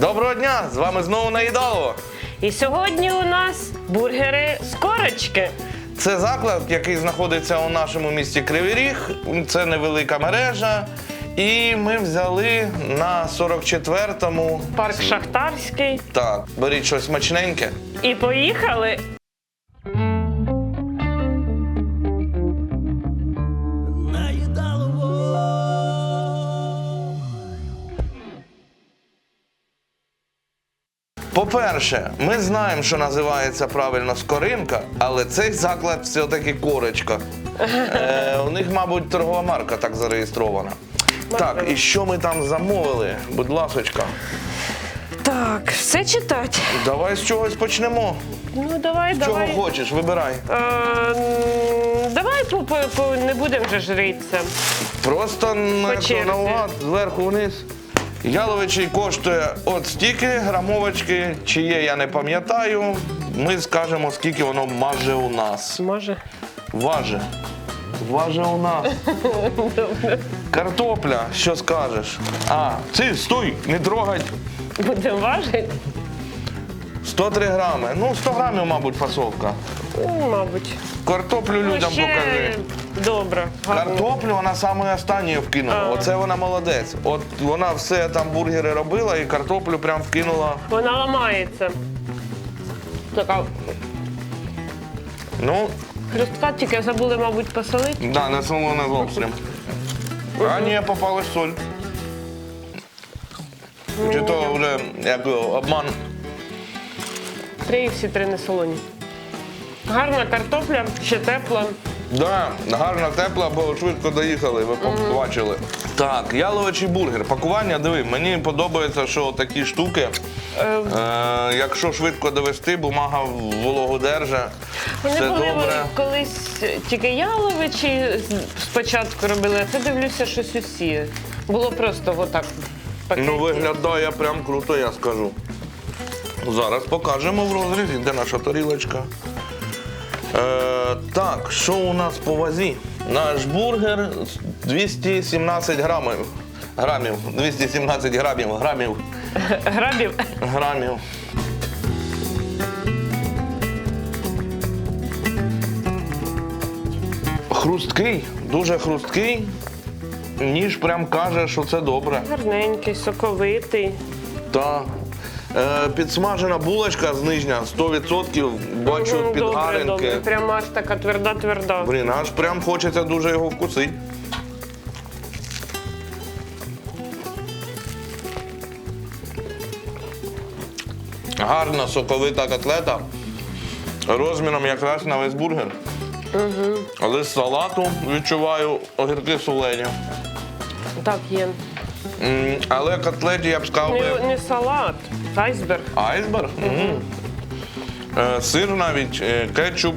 Доброго дня! З вами знову наїдало. І сьогодні у нас бургери з корочки. Це заклад, який знаходиться у нашому місті Кривий Ріг. Це невелика мережа. І ми взяли на 44-му. Парк Шахтарський. Так, беріть щось смачненьке. І поїхали. По-перше, ми знаємо, що називається правильно скоринка, але цей заклад все-таки корочка. Е, у них, мабуть, торгова марка так зареєстрована. Так, і що ми там замовили? Будь ласочка, Так, все читати. давай з чогось почнемо. Ну давай, Чого давай. хочеш, вибирай. Е, м, давай по, по, по- не будемо вже жритися. Просто на, черзі. наугад, зверху вниз. Яловичий коштує от стільки грамовочки, чи є, я не пам'ятаю. Ми скажемо, скільки воно маже у нас. Може. Важе. Важе у нас. Картопля, що скажеш? А, ти стой, не трогай. Будемо важити? 103 грами. Ну, 100 грамів, мабуть, фасовка. Ну, мабуть. Картоплю Ну, людям ще покажи. Добре. гарно. Картоплю вона саме останньою вкинула. Оце вона молодець. От вона все там бургери робила і картоплю прям вкинула. Вона ламається. Така Ну, хрустка, тільки забули, мабуть, посолити. да, не солоне зовсім. А ні, попалась соль. Чи то вже як обман. Три і всі три не солоні. Гарна картопля, ще тепла. Да, гарна тепла, бо швидко доїхали, ви побачили. Так, яловичий бургер. Пакування, диви, мені подобається, що такі штуки, Е, е, якщо швидко довести, бумага вологу держа. Вони Все були добре. колись тільки яловичі спочатку робили, а це дивлюся, щось усі. Було просто отак. в пакеті. Ну, виглядає прям круто, я скажу. Зараз покажемо в розрізі, де наша тарілочка. Е, так, що у нас по вазі? Наш бургер 217 грамів. Грамів. 217 грамів. Грамів. Грабів. Грамів. Хрусткий, дуже хрусткий. Ніж прям каже, що це добре. Гарненький, соковитий. Та е, підсмажена булочка з нижня 100%, бачу Мгм, під добре, гаринки. добре. Прямо аж така тверда-тверда. Блін, аж прям хочеться дуже його вкусити. Гарна соковита котлета. Розміром якраз на весь бургер. Але з салату відчуваю огірки солені. Так є. М, Але котлеті я б сказав би. Не, не салат, айсберг. Айсберг? Мгм. Е, Сир навіть, е, кетчуп.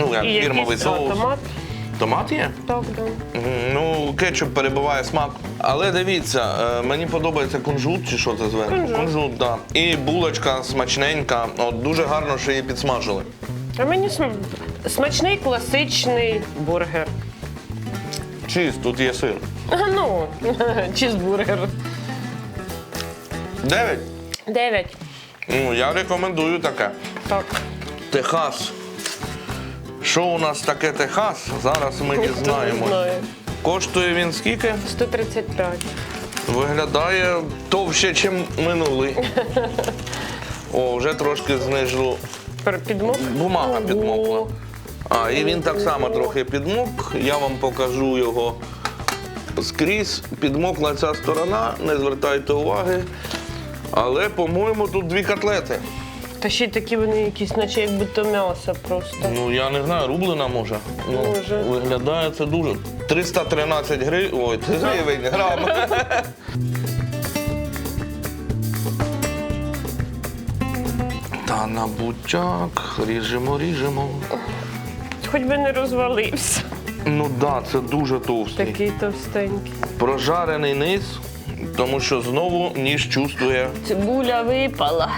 Ну, як І фірмовий якийсь а, соус. томат. Томат є? Так, да. Мгм. Ну, кетчуп перебиває смак. Але дивіться, е, мені подобається кунжут, чи що це зверху? Кунжут. Кунжут, да. І булочка смачненька. От дуже гарно, що її підсмажили. А мені см- смачний класичний бургер. Чиз, тут є сир. Ну, чізбургер. Дев'ять. Дев'ять. Ну, я рекомендую таке. Так. Техас. Що у нас таке Техас? Зараз ми Ніхто не знає. Коштує він скільки? 135. Виглядає товще, ніж минулий. О, вже трошки знижу. Пер- Підмок. Бумага Ого. підмокла. А, і він так само трохи підмок. Я вам покажу його скрізь. Підмокла ця сторона, не звертайте уваги. Але, по-моєму, тут дві котлети. Та ще й такі вони якісь, наче як будто м'ясо просто. Ну, я не знаю, рублена може. Ну, Може. Виглядає це дуже. 313 гривень. Ой, це гривень, грам. Та на бутяк. Ріжемо, ріжемо. Хоч би не розвалився. Ну так, да, це дуже товстий. Такий товстенький. Прожарений низ, тому що знову ніж чувствує Цибуля випала.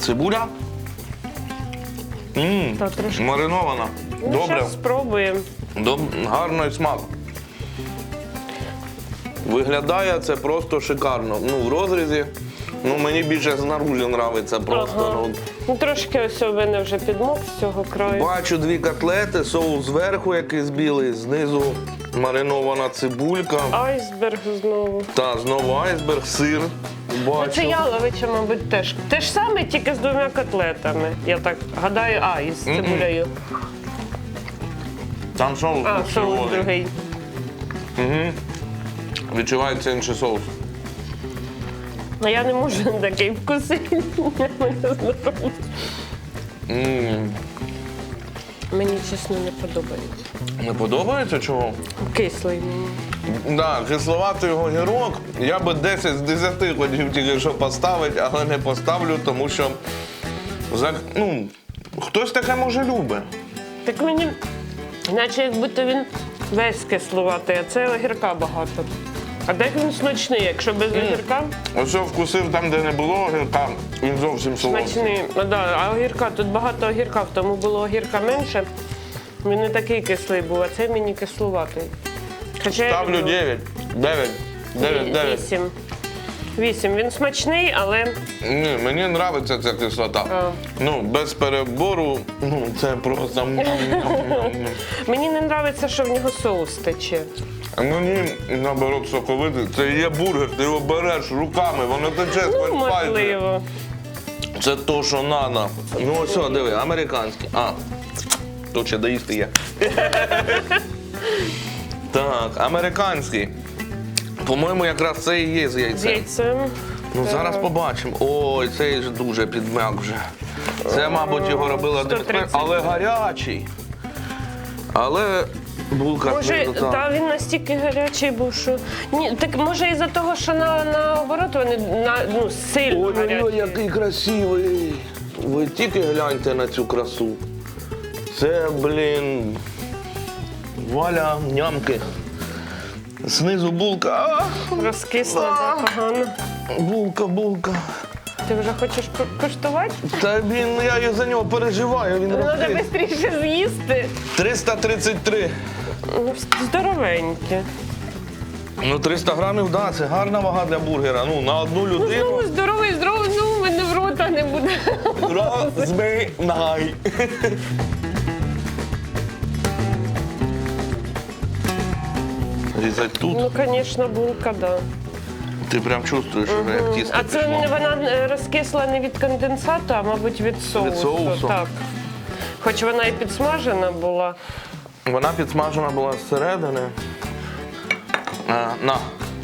цибуля. М, Та трошки. маринована. Ну, Добре. спробуємо. Доб... Гарний смак. Виглядає це просто шикарно. Ну, в розрізі. Ну, мені більше знаружі нравиться просто. Ага. Ну, Ну, трошки ось у мене вже підмок з цього краю. Бачу дві котлети, соус зверху якийсь білий, знизу маринована цибулька. Айсберг знову. Та знову айсберг, сир. Ну, Бачу. Це яловича, мабуть, теж. Те ж саме, тільки з двома котлетами. Я так гадаю, а, із цибулею. Там соус А, соус червоний. другий. Відчувається інший соус. А я не можу на такий вкусити. Мені здорово. м Мені чесно не подобається. Не подобається чого? Кислий мені. Да, кисловатий огірок. Я би 10 з 10 хотів тільки що поставити, але не поставлю, тому що за, ну, хтось таке може любить. Так мені, наче як будто він весь кислуватий, а це огірка багато. А так він смачний, якщо без огірка, Ось вкусив там, де не було огірка, він зовсім солодкий. смачний. А, да, а огірка, тут багато огірка, в тому було огірка менше. Він не такий кислий був, а цей мені кислуватий. Хоча я Ставлю люблю. 9, 9, 9, 9. Вісім. Вісім. Він смачний, але Ні, мені подобається ця кислота. А. Ну, без перебору, ну це просто. мені не подобається, що в нього соус тече. А Мені наоборот соковитий. Це є бургер, ти його береш руками, воно тече з Ну, можливо. Це то, що надо. Ну ось, о, диви, американський. А, тут ще доїсти є. так, американський. По-моєму, якраз це і є з З яйцем. яйцем. Ну зараз побачимо. Ой, цей ж дуже підмяк вже. Це, мабуть, його робила 130. директор, але гарячий. Але булка Може, знизу, та він настільки гарячий був, що. Ні, так може із-за того, що на, наоборот вони на, ну, сильно Ой, ой, гарячі. ой, який красивий. Ви тільки гляньте на цю красу. Це, блін. Валя нямки. Знизу булка. А, Розкисла да, погано. булка, булка. Ти вже хочеш ку- куштувати? Та він, я за нього переживаю, він Треба розкис. швидше з'їсти. 333. Ну, здоровенькі. Ну, 300 грамів, да, це гарна вага для бургера. Ну, на одну Ну, людину. знову здоровий, здоровий, ну, в мене в рота не буде. Розминай. Різать тут. Ну, звісно, булка, да. Ти прям чувствуєш, що як тісто А це пішло. не- вона е, розкисла не від конденсату, а мабуть від соусу. соусу. Так. Хоч вона і підсмажена була. Вона підсмажена була зсередини. А, на,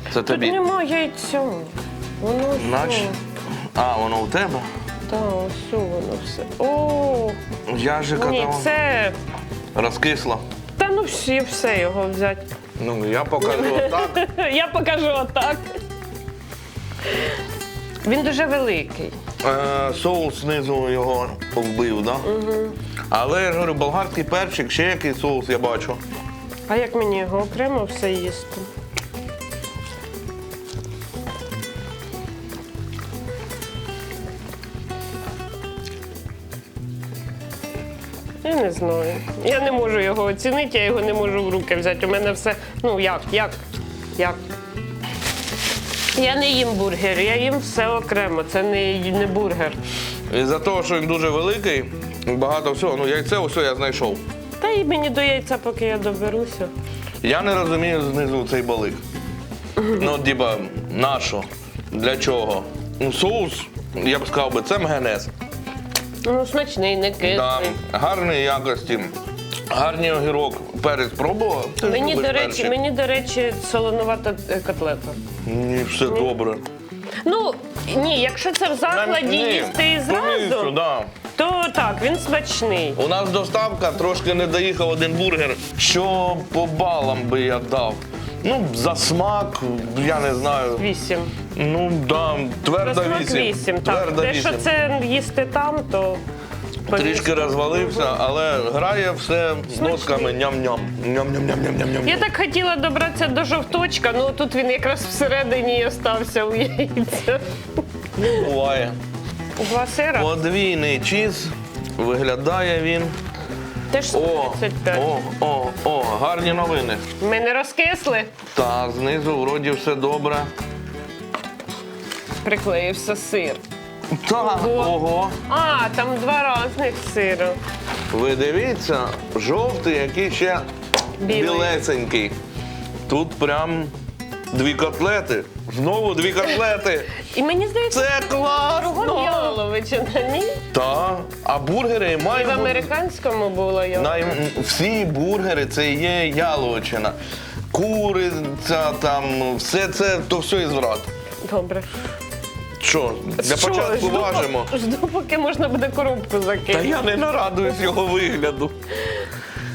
це Тут тобі. нема яйця. Воно Нач... все. А, воно у тебе? Так, ось воно все. О, Я же ні, казав, це. розкисла. Та ну всі все його взяти. Ну, я покажу отак. Я покажу отак. Він дуже великий. Е, соус знизу його вбив, да? Угу. Але я ж говорю, болгарський перчик, ще який соус я бачу. А як мені його окремо все їсти? Я не знаю. Я не можу його оцінити, я його не можу в руки взяти. У мене все. Ну як, як? Як? Я не їм бургер, я їм все окремо. Це не, не бургер. І за того, що він дуже великий, багато всього. Ну, яйце усе я знайшов. Та й мені до яйця, поки я доберуся. Я не розумію знизу цей балик. Ну, діба, на що? Для чого? Ну, соус, я б сказав би, це МГНС. Ну, смачний, не кислий. Да, гарної якості, гарний огірок. Перець пробував? Ти Мені до речі, мені до речі, солонувата е, котлета. Ні, все добре. Ну ні, якщо це в закладі їсти і зразу, да. То так, він смачний. У нас доставка трошки не доїхав один бургер. Що по балам би я дав? Ну, за смак, я не знаю. Вісім. Ну, да, тверда Смак вісім. вісім. Так. Тверда Те, що вісім. це їсти там, то Трішки розвалився, але грає все з нотками ням-ням. Ням-ням-ням-ням-ням. Я так хотіла добратися до жовточка, ну тут він якраз всередині і остався у яйця. Буває. Два сира. Подвійний чіз. Виглядає він Теж О, 135. о, о, о, гарні новини. Ми не розкисли. Та знизу вроді все добре. Приклеївся сир. Так, Ого. ого. А, там два різних сира. Ви дивіться, жовтий, який ще Білий. білесенький. Тут прям дві котлети. Знову дві котлети. І мені здається, Це кругом класно! яловичина, ні? Та, а бургери І в мають американському було яловичина. Най... Всі бургери це є яловичина. Куриця, там, все це, то все ізврат. Добре. Що, для Що, початку жду, важимо. Жду, поки можна буде коробку Та закинути. я не нарадуюсь його вигляду.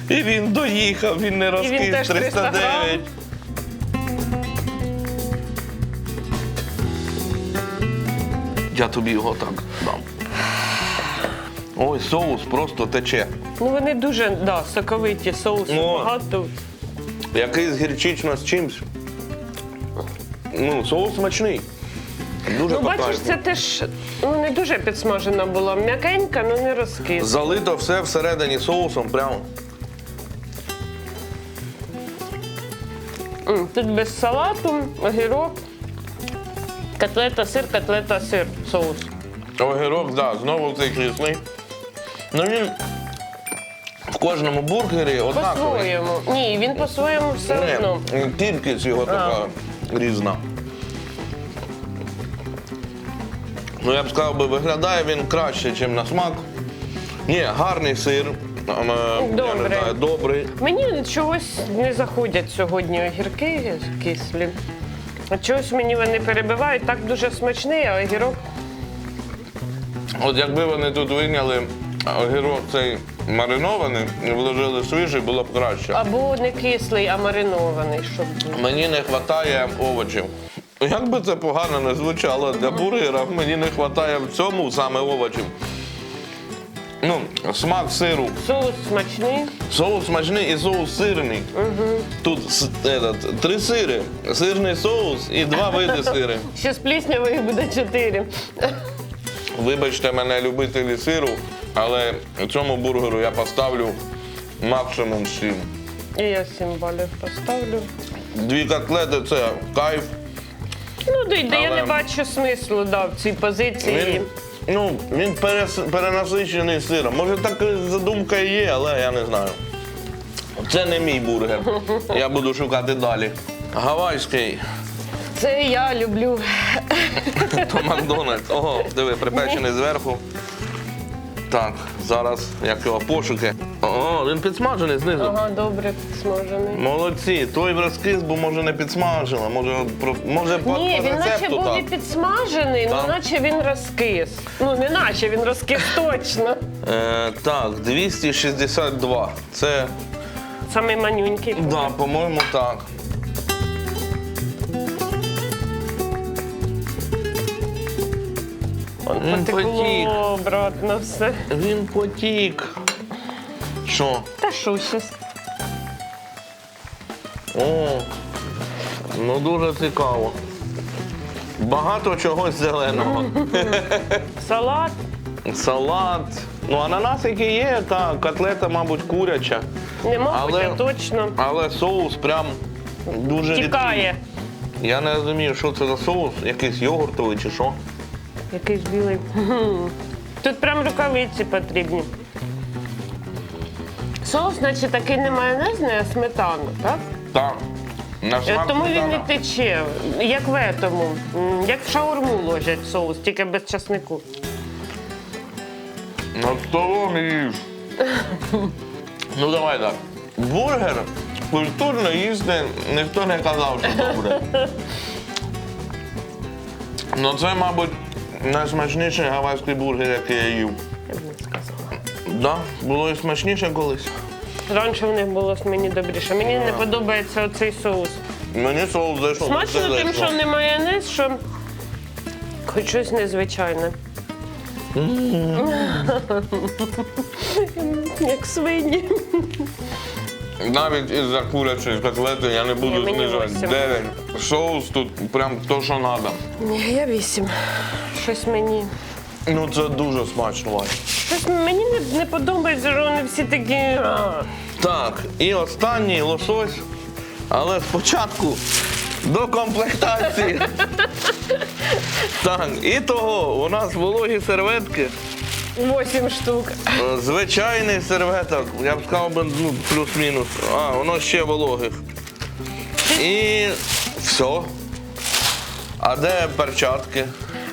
І він доїхав, він не розкис теж 300 309. Я тобі його так дам. Ой, соус просто тече. Ну вони дуже да, соковиті, соусу О. багато. Якийсь гірчично з чимсь. Ну, соус смачний. Дуже Ну, бачиш, це теж ну, не дуже підсмажена була. М'якенька, ну не розкис. Залито все всередині соусом прямо. М, Тут без салату, огірок, котлета, сир, котлета, сир, соус. Огірок, да, знову цей кислий. Ну він в кожному бургері однаковий. По-своєму. Ні, він по-своєму все одно. Кількість його така різна. Ну, я б сказав, би, виглядає він краще, ніж на смак. Ні, гарний сир. ем, е, Я не Добрий. знаю, добрий. Мені чогось не заходять сьогодні огірки кислі. А чогось мені вони перебивають. Так дуже смачний, а огірок От якби вони тут вийняли огірок цей маринований і вложили свіжий, було б краще. або не кислий, а маринований, щоб був. Мені не вистачає овочів. Як би це погано не звучало для бургера, мені не вистачає в цьому саме овочів. Ну, смак сиру. Соус смачний. Соус смачний і соус сирний. Тут с- этот, три сири. Сирний соус і два види сири. Ще з пліснявої буде чотири. Вибачте мене, любителі сиру, але цьому бургеру я поставлю максимум 7. І я сім балів поставлю. Дві котлети це кайф. Ну, дійде, я Але- не бачу смислу да, в цій позиції. Він, ну, він перес, перенасичений сиром. Може, так задумка і є, але я не знаю. Це не мій бургер. Я буду шукати далі. Гавайський Це я люблю. то Макдональдс. Ого, диви, припечений зверху. Так, зараз як його пошуки. О, він підсмажений знизу. Ага, добре смажений. Молодці, той в розкис, бо може не підсмажила, може, про- може по, Ні, по він наче рецепту був і так. підсмажений, ну Так. наче він розкис. Ну, не наче він розкис точно. Е, так, 262. Це, Самий манюнький. да, по-моєму, так. Он потік. потекло обратно все. Він потік. Що? Та що щас? О, ну дуже цікаво. Багато чогось зеленого. Салат. Салат. Ну, ананасики є, так, котлета, мабуть, куряча. Не мабуть, Але- а точно. Але соус прям дуже Тікає. рідкий. Я не розумію, що це за соус, якийсь йогуртовий чи що. Якийсь білий. Тут прям рукавиці потрібні. Соус, наче такий не майонезний, а сметана, так? Так. На Е, смак Тому він не сметана. тече, як в етому, м, як в шаурму ложать соус, тільки без часнику. Над столом їж. ну давай так. Бургер культурно їсти ніхто не казав, що добре. ну це, мабуть, найсмачніший гавайський бургер, який я їв. Я б не сказала. Да, було і смачніше колись. Раніше в них було мені добріше. Мені не подобається оцей соус. Мені соус зайшов. Смачно тим, що не майонез, що хоч щось незвичайне. Як свині. Навіть із-за курячої котлети я не буду Ні, мені знижувати. восім. Дев'ять. Соус тут прям то, що треба. Ні, я вісім. Щось мені Ну це дуже смачно. Щось мені не, не подобається, що вони всі такі. а. Так, і останній лосось. Але спочатку до комплектації. Так, і того у нас вологі серветки. Восім штук. Звичайний серветок, я б сказав би, ну, плюс-мінус. А, воно ще вологих. І все. А де перчатки?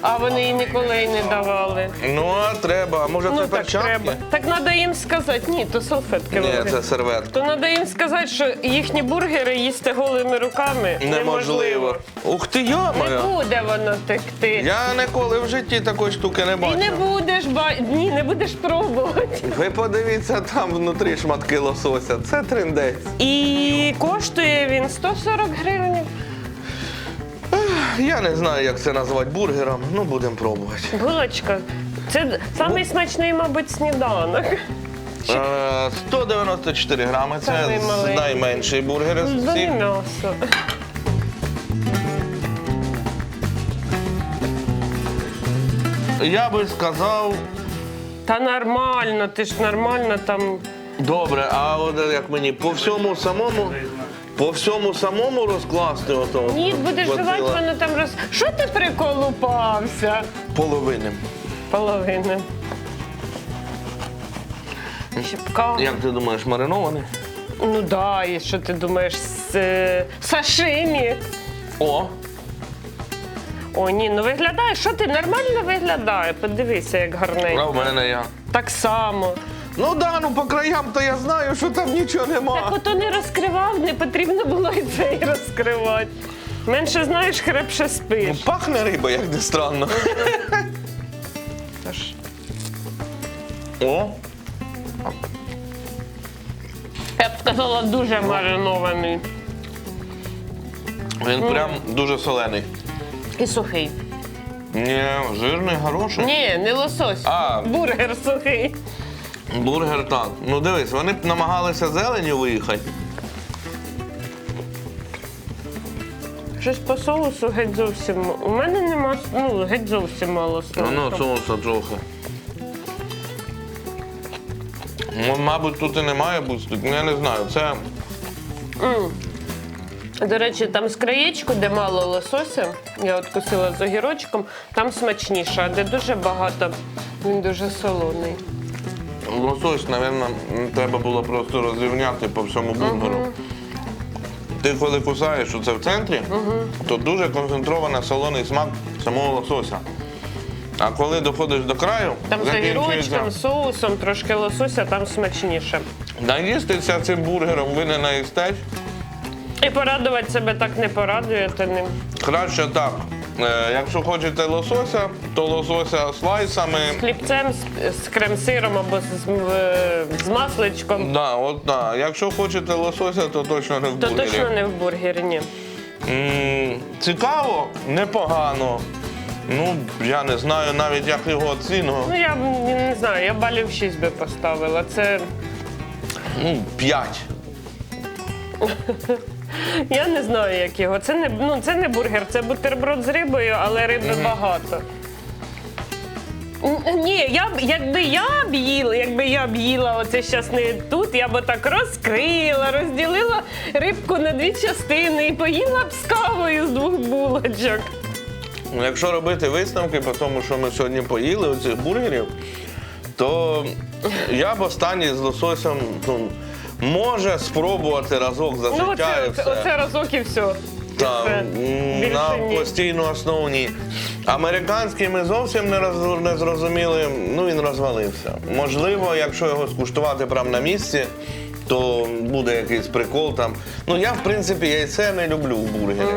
А вони їй ніколи й не давали. Ну, а треба. А може це Ну так перчатки? Так треба їм сказати. Ні, то салфетки. Ні, це серветка. То треба їм сказати, що їхні бургери їсти голими руками Неможливо. Ух ти, Не йо-моє! буде воно текти. Я ніколи в житті такої штуки не І бачив. не будеш ба... Ні, не будеш пробувати. Ви подивіться там внутрі шматки лосося. Це триндець. І коштує він 140 гривень. Я не знаю, як це назвати бургером. Ну, будемо пробувати. Булочка. Це самий смачний, мабуть, сніданок. Е, 194 грами. Це маленький. найменший бургер з всіх. м'ясо. Я би сказав, Та нормально, ти ж нормально там. добре, а от як мені по всьому самому. По всьому самому розкласти ото. Ні, будеш Годзilla жувати, воно там роз. Що ти приколупався? половини. Половини. Щепка. Як ти думаєш, маринований? Ну да, і що ти думаєш, з е, сашимі? О, О, ні, ну виглядає, що ти нормально виглядає. Подивися, як а в мене я. Так само. Ну да, ну по краям то я знаю, що там нічого нема. Так ото не розкривав, не потрібно було і цей розкривати. Менше знаєш, крепше спиш. Ну, Пахне риба, як не странно. Тож, О, Я б сказала, дуже маринований. він прям дуже солений. І сухий. Ні, жирний, хороший. Ні, не лосось. А. Бургер сухий. Бургер так. Ну дивись, вони б намагалися зеленю виїхати. Щось по соусу геть зовсім. У мене нема ну, геть зовсім мало соусу. Ну, соуса трохи. Ну, мабуть, тут і немає бути. Ну, Я не знаю. Це До речі, там з краєчку, де мало лосося, я от кусила з огірочком, там смачніше, а де дуже багато, він дуже солоний. Лосось, мабуть, треба було просто розрівняти по всьому бургеру. Ти коли кусаєш це в центрі, то дуже концентрований солоний смак самого лосося. А коли доходиш до краю, Там з закінчується. огірочком, соусом, трошки лосося, там смачніше. Наїстися цим бургером ви не наїстесь. І порадувати себе так не порадуєте ним. Краще так. Е, якщо хочете лосося, то лосося слайсами. Хлібцем з, з крем-сиром або з, е, з масличком, Да, от, да. Якщо хочете лосося, то точно не в то бургері. точно не в бургері, ні. М, цікаво, непогано. Ну, я не знаю навіть, як його оціну. Ну я б не знаю, я балів 6 би поставила. Це Ну, 5. Я не знаю, як його. Це не, ну, це не бургер, це бутерброд з рибою, але риби багато. Н- Ні, я б, якби я б їла, якби я б їла оце щас не тут, я б отак розкрила, розділила рибку на дві частини і поїла б з кавою з двох булочок. Ну, якщо робити висновки по тому, що ми сьогодні поїли, оцих бургерів, то я б останній з лососем ну, може спробувати разок за Ну, оце, і все. оце разок і все. Та, Це м, Більше на ні. постійну основу ні. Американський ми зовсім не, роз, не зрозуміли, ну він розвалився. Можливо, якщо його скуштувати прямо на місці, то буде якийсь прикол там. Ну я в принципі яйце не люблю в бургері.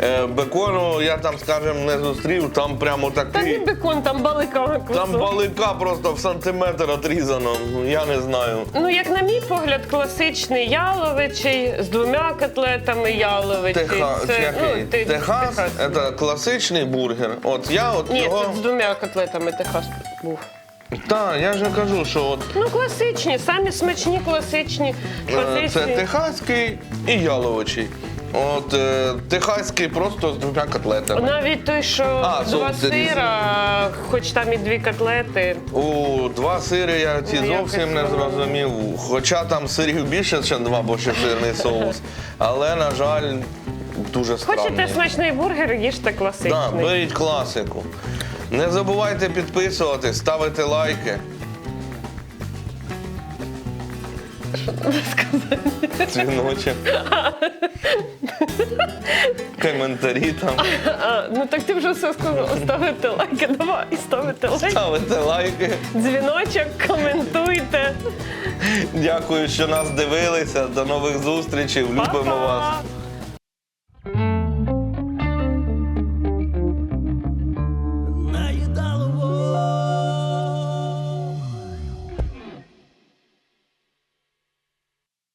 Е, бекону я там, скажімо, не зустрів, там прямо Та не такий. бекон, там балика Там балика просто в сантиметр отрізано. Ну, Я не знаю. Ну, як на мій погляд, класичний яловичий з двома котлетами яловичий. Теха, Це, який? ну, ти- Техас це класичний бургер. От я от Ні, його. це з двома котлетами Техас був. Так, я ж кажу, що от Ну, класичні, самі смачні класичні. Е, класичні. Це техаський і яловичий. От е, техаський просто з двома котлетами. Навіть той, що А, два соус різний. сира, хоч там і дві котлети. У два сири я ці Ну, зовсім не воно. зрозумів. Хоча там сирів більше, ніж два, бо ще сирний соус. Але, на жаль, дуже странний. Хочете смачний бургер, їжте Да, класичний. беріть класику. Не забувайте підписуватись, ставити лайки. Дзвіночок. Коментарі там. А, ну так ти вже все сказав. Ставите лайки, давай, ставите лайки. Ставите лайки. Дзвіночок, коментуйте. Дякую, що нас дивилися. До нових зустрічей. Любимо Па-па! вас.